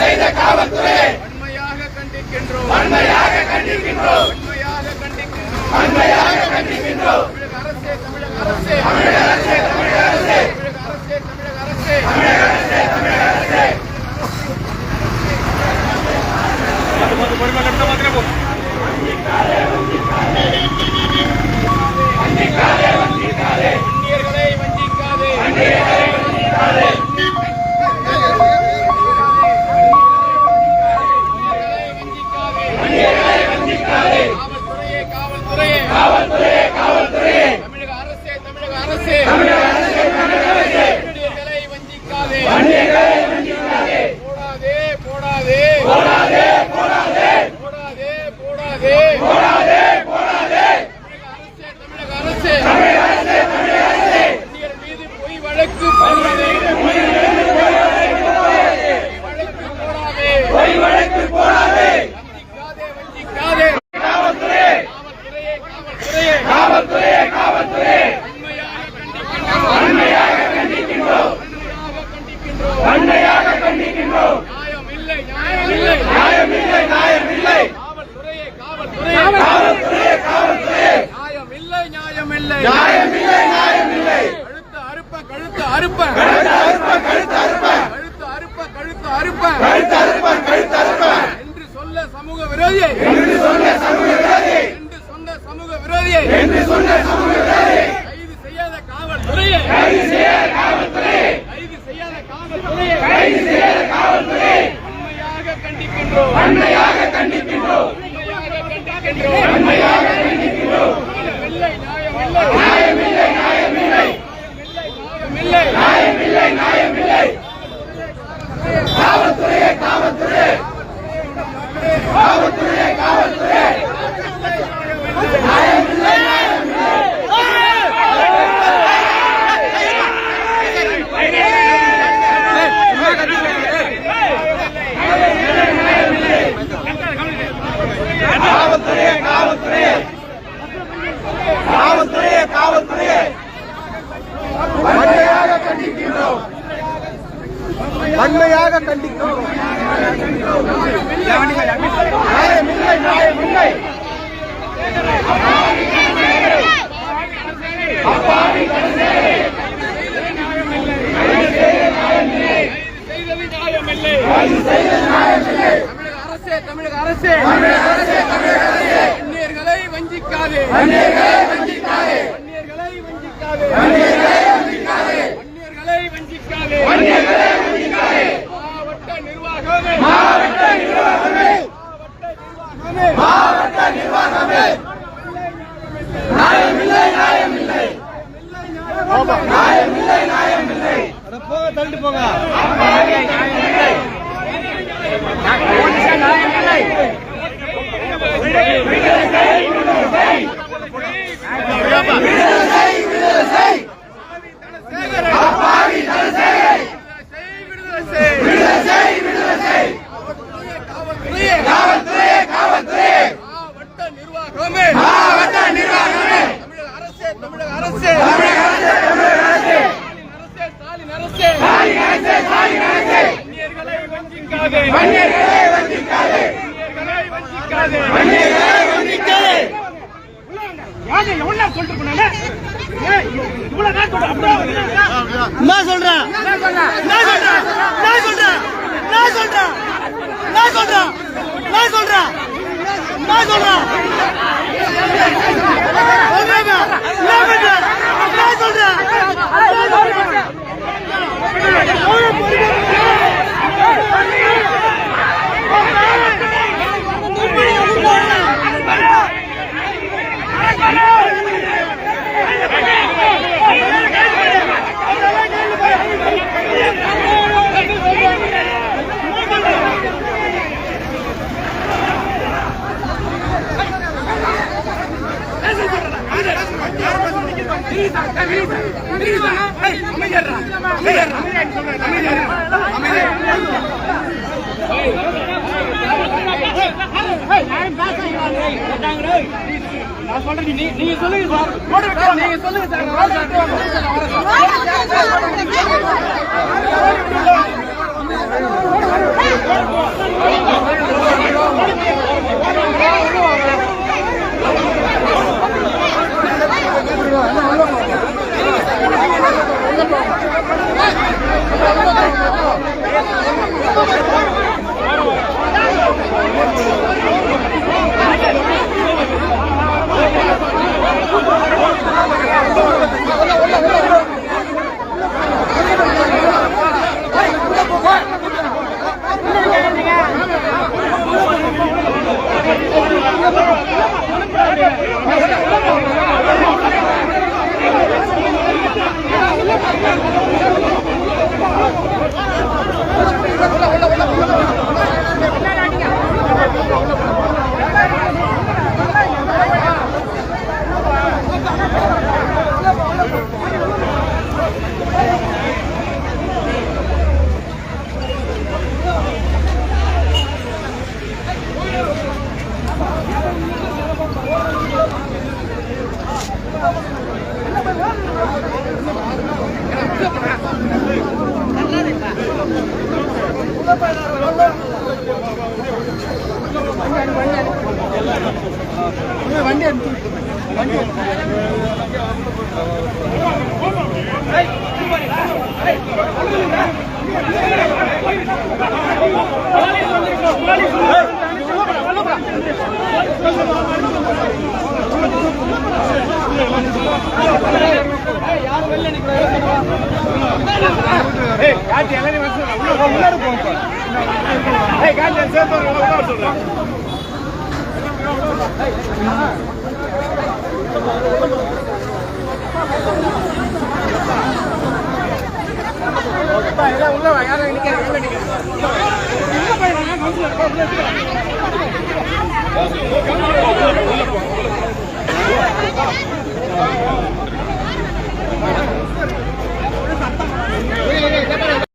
செய்த காவல்துறை. வன்மையாக கண்டிக்கின்றோம். வன்மையாக கண்டிக்கின்றோம். வன்மையாக கண்டிக்கின்றோம். வன்மையாக கண்டிக்கின்றோம். தமிழக அரசே தமிழக அரசே. தமிழக அரசே தமிழக அரசே. தமிழக அரசே இல்லை. காவல்துறையே காவல்துறையே. காவல்துறையே நியாயம் இல்லை நியாயம் இல்லை. நியாயம் இல்லை நியாயம் இல்லை. கழுத்து அறுப்ப கழுத்து அறுப்ப கழுத்து அறுப்ப கழுத்து அறுப்ப கழுத்து அறுப்ப கழுத்து அறுப்ப வெள்ளை நாயம் இல்லை செய்தது நியாயமில்லை தமிழக அரசே தமிழக அரசே அந்நியர்களை வஞ்சிக்காதே வன்னியர்களை வஞ்சிக்காதே. அந்நியர்களை வஞ்சிக்காதே வன்னியர்களை வஞ்சிக்காதே அந்நியர்களை வஞ்சிக்காதே. மாவட்ட நிர்வாகமே. நியாயம் இல்லை நியாயம் இல்லை நியாயம் இல்லை வஞ்சிக்காதே. வன்னியர்களை வஞ்சிக்காதே. வன்னியர்களை வஞ்சிக்காதே வன்னியர்களை வஞ்சிக்காதே சொல்ற. நான் சொல்றேன் நான் சொல்றேன் நான் சொல்றேன் நான் சொல்றேன் நான் சொல்றேன். நீ நீங்க சொல்லுங்க சார். சார், நீங்க சொல்லுங்க சார். நான் வரேன் சார். நான் வரேன் சார், உள்ள போ, உள்ளார போங்க. ஏய்,